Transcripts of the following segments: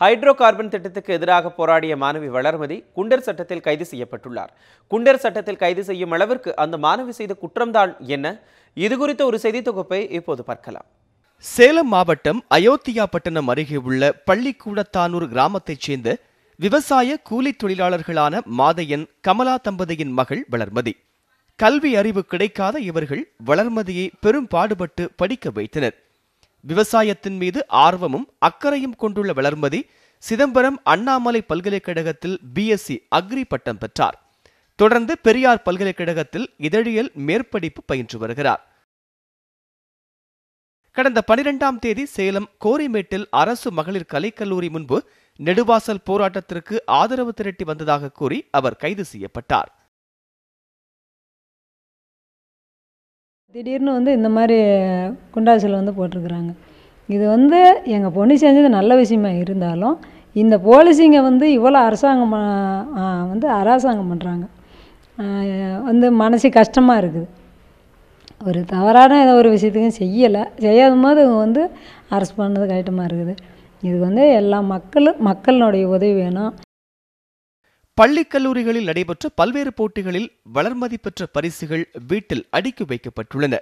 Hydro carbon திட்டத்துக்கு எதிராக போராடிய மாணவி வளர்மதி குண்டர் சட்டத்தில் கைது செய்யப்பட்டுள்ளார். குண்டர் சட்டத்தில் கைது செய்யும் அளவிற்கு அந்த மாணவி செய்த குற்றம்தான் என்ன? இது குறித்த ஒரு செய்தி தொகுப்பை இப்போது பார்க்கலாம். சேலம் மாவட்டம் அயோத்தியாபட்டினம் அருகே உள்ள பள்ளிக்கூடத்தானூர் கிராமத்தைச் சேர்ந்த விவசாய கூலித் தொழிலாளர்களான மாதையன் கமலா தம்பதியின் மகள் வளர்மதி. கல்வி அறிவு கிடைக்காத இவர்கள் வளர்மதியை பெரும் பாடுபட்டு படிக்க வைத்தனர். விவசாயத்தின் மீது ஆர்வமும் அக்கறையும் கொண்டுள்ள வளர்மதி சிதம்பரம் அண்ணாமலை பல்கலைக்கழகத்தில் பிஎஸ்சி அக்ரி பட்டம் பெற்றார். தொடர்ந்து பெரியார் பல்கலைக்கழகத்தில் இதழியல் மேற்படிப்பு பயின்று வருகிறார். கடந்த பனிரெண்டாம் தேதி சேலம் கோரிமேட்டில் அரசு மகளிர் கலைக்கல்லூரி முன்பு நெடுவாசல் போராட்டத்திற்கு ஆதரவு திரட்டி வந்ததாக கூறி அவர் கைது செய்யப்பட்டார். திடீர்னு வந்து இந்த மாதிரி குண்டாசில் வந்து போட்டிருக்கிறாங்க. இது வந்து எங்கள் பொண்ணு செஞ்சது நல்ல விஷயமா இருந்தாலும் இந்த போலீஸிங்க வந்து இவ்வளோ அரசாங்கம் வந்து அரசாங்கம் பண்ணுறாங்க வந்து மனசு கஷ்டமாக இருக்குது. ஒரு தவறான ஏதோ ஒரு விஷயத்துக்கும் செய்யலை. செய்யாத போது இவங்க வந்து அரெஸ்ட் பண்ணது கஷ்டமாக இருக்குது. இது வந்து எல்லா மக்களும் மக்களினுடைய உதவி வேணும். பள்ளி கல்லூரிகளில் நடைபெற்ற பல்வேறு போட்டிகளில் வளர்மதி பெற்ற பரிசுகள் வீட்டில் அடுக்கி வைக்கப்பட்டுள்ளன.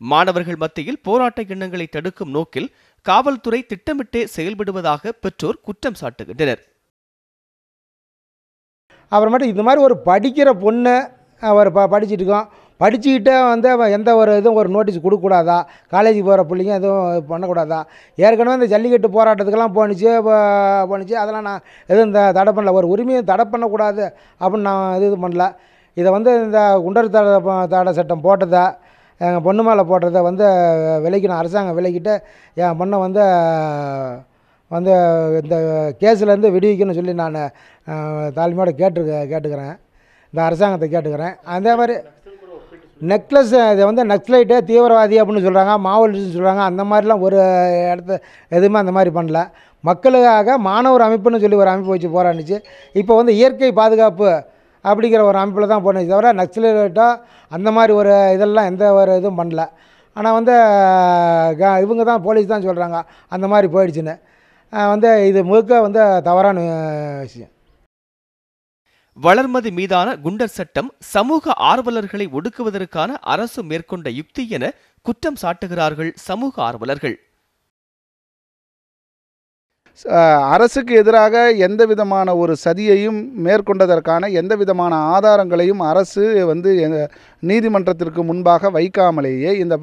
மாணவர்கள் மத்தியில் போராட்ட எண்ணங்களை தடுக்கும் நோக்கில் காவல்துறை திட்டமிட்டே செயல்படுவதாக பெற்றோர் குற்றம் சாட்டுகின்றனர். அப்புறமேட்டு இந்த மாதிரி ஒரு படிக்கிற பொண்ணை அவர் ப படிச்சுட்டு இருக்கோம் படிச்சுக்கிட்டே வந்து அவன் எந்த ஒரு இதுவும் ஒரு நோட்டீஸ் கொடுக்கக்கூடாதா? காலேஜுக்கு போகிற பிள்ளைங்க எதுவும் பண்ணக்கூடாதா? ஏற்கனவே இந்த ஜல்லிக்கட்டு போராட்டத்துக்கெல்லாம் போணுச்சு போணுச்சு. அதெல்லாம் நான் எதுவும் இந்த தடை பண்ணல. ஒரு உரிமையை தடை பண்ணக்கூடாது அப்படின்னு நான் இது இது பண்ணல. இதை வந்து இந்த குண்டர் தடை தடை சட்டம் போட்டதை எங்கள் பொண்ணு மேலே போட்டதை வந்து விலைக்கணும் அரசாங்கம் விலைக்கிட்டு என் பொண்ணை வந்து வந்து இந்த கேஸ்லேருந்து விடுவிக்கணும்னு சொல்லி நான் தாழ்மையோட கேட்டு கேட்டுக்கிறேன். இந்த அரசாங்கத்தை கேட்டுக்கிறேன். அதே மாதிரி நெக்லஸ் இதை வந்து நக்ஸலைட்டு தீவிரவாதி அப்படின்னு சொல்கிறாங்க மாவோலிஸ்ட்னு சொல்கிறாங்க அந்த மாதிரிலாம் ஒரு இடத்த எதுவுமே அந்த மாதிரி பண்ணல. மக்களுக்காக மாணவர் அமைப்புன்னு சொல்லி ஒரு அமைப்பு வச்சு போராடிச்சு. இப்போ வந்து இயற்கை பாதுகாப்பு அப்படிங்கிற ஒரு அமைப்பில் தான் போனது தவிர நக்ஸலைட்டோ அந்த மாதிரி ஒரு இதெல்லாம் எந்த ஒரு இதுவும் பண்ணல. ஆனால் வந்து க- இவங்க தான் போலீஸ் தான் சொல்கிறாங்க அந்த மாதிரி போயிடுச்சுன்னு. வந்து இது முழுக்க வந்து தவறான விஷயம். வளர்மதி மீதான குண்டர் சட்டம் சமூக ஆர்வலர்களை ஒடுக்குவதற்கான அரசு மேற்கொண்ட யுக்தி என குற்றம் சாட்டுகிறார்கள் சமூக ஆர்வலர்கள். அரசுக்கு எதிராக எந்த விதமான ஒரு சதியையும் மேற்கொண்டதற்கான எந்த விதமான ஆதாரங்களையும் அரசு வந்து நீதிமன்றத்திற்கு முன்பாக வைக்காமலேயே இந்த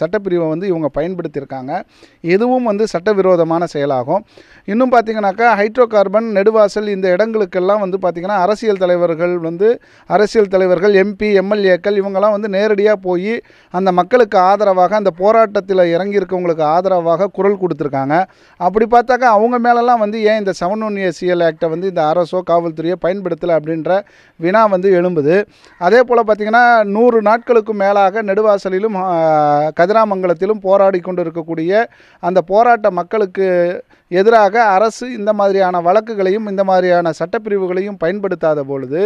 சட்டப்பிரிவை வந்து இவங்க பயன்படுத்தியிருக்காங்க. இதுவும் வந்து சட்டவிரோதமான செயலாகும். இன்னும் பார்த்தீங்கன்னாக்கா ஹைட்ரோ கார்பன் நெடுவாசல் இந்த இடங்களுக்கெல்லாம் வந்து பார்த்திங்கன்னா அரசியல் தலைவர்கள் வந்து அரசியல் தலைவர்கள் எம்பி எம்எல்ஏக்கள் இவங்கெல்லாம் வந்து நேரடியாக போய் அந்த மக்களுக்கு ஆதரவாக அந்த போராட்டத்தில் இறங்கியிருக்கவங்களுக்கு ஆதரவாக குரல் கொடுத்துருக்காங்க. அப்படி பார்த்தாக்கா அவங்க அவங்க மேலெல்லாம் வந்து ஏன் இந்த செவன் ஒன் ஏசிஎல் ஆக்டை வந்து இந்த அரசோ காவல்துறையோ பயன்படுத்தலை அப்படின்ற வினா வந்து எழும்புது. அதே போல் பார்த்திங்கன்னா நூறு நாட்களுக்கு மேலாக நெடுவாசலிலும் கதிராமங்கலத்திலும் போராடி கொண்டு இருக்கக்கூடிய அந்த போராட்ட மக்களுக்கு எதிராக அரசு இந்த மாதிரியான வழக்குகளையும் இந்த மாதிரியான சட்டப்பிரிவுகளையும் பயன்படுத்தாத பொழுது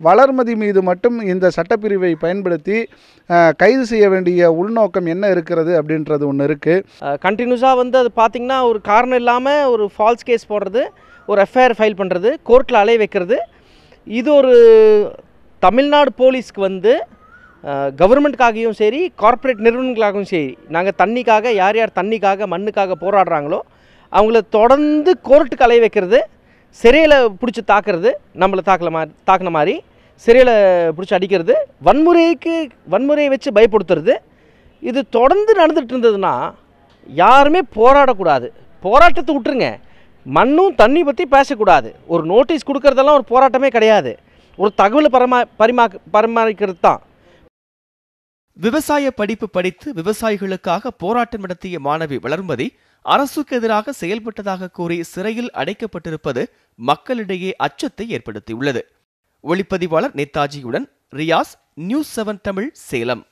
வளர்மதி மீது மட்டும் இந்த சட்டப்பிரிவை பயன்படுத்தி கைது செய்ய வேண்டிய உள்நோக்கம் என்ன இருக்கிறது அப்படின்றது ஒன்று இருக்குது கண்டினியூஸாக வந்து அது பார்த்திங்கன்னா ஒரு காரணம் இல்லாமல் ஒரு ஃபால்ஸ் கேஸ் போடுறது ஒரு எஃப்ஐஆர் ஃபைல் பண்ணுறது கோர்ட்டில் அலைய வைக்கிறது. இது ஒரு தமிழ்நாடு போலீஸ்க்கு வந்து கவர்மெண்ட்காகவும் சரி கார்ப்பரேட் நிறுவனங்களுக்காகவும் சரி நாங்கள் தண்ணிக்காக யார் யார் தண்ணிக்காக மண்ணுக்காக போராடுறாங்களோ அவங்கள தொடர்ந்து கோர்ட்டுக்கு அலைய வைக்கிறது சிறையில் பிடிச்சி தாக்குறது நம்மளை தாக்கல மாதிரி தாக்குன மாதிரி சிறையில் பிடிச்சி அடிக்கிறது வன்முறைக்கு வன்முறையை வச்சு பயப்படுத்துறது. இது தொடர்ந்து நடந்துகிட்டு இருந்ததுன்னா யாருமே போராடக்கூடாது. போராட்டத்தை விட்டுருங்க. மண்ணும் தண்ணி பற்றி பேசக்கூடாது. ஒரு நோட்டீஸ் கொடுக்கறதெல்லாம் ஒரு போராட்டமே கிடையாது. ஒரு தகவலை பரமா பரிமா பரிமாறிக்கிறது தான் விவசாய படிப்பு படித்து விவசாயிகளுக்காக போராட்டம் நடத்திய மாணவி வளர்மதி அரசுக்கு எதிராக செயல்பட்டதாக கூறி சிறையில் அடைக்கப்பட்டிருப்பது மக்களிடையே அச்சத்தை ஏற்படுத்தியுள்ளது. ஒளிப்பதிவாளர் நேதாஜியுடன் ரியாஸ் நியூஸ் செவன் தமிழ் சேலம்.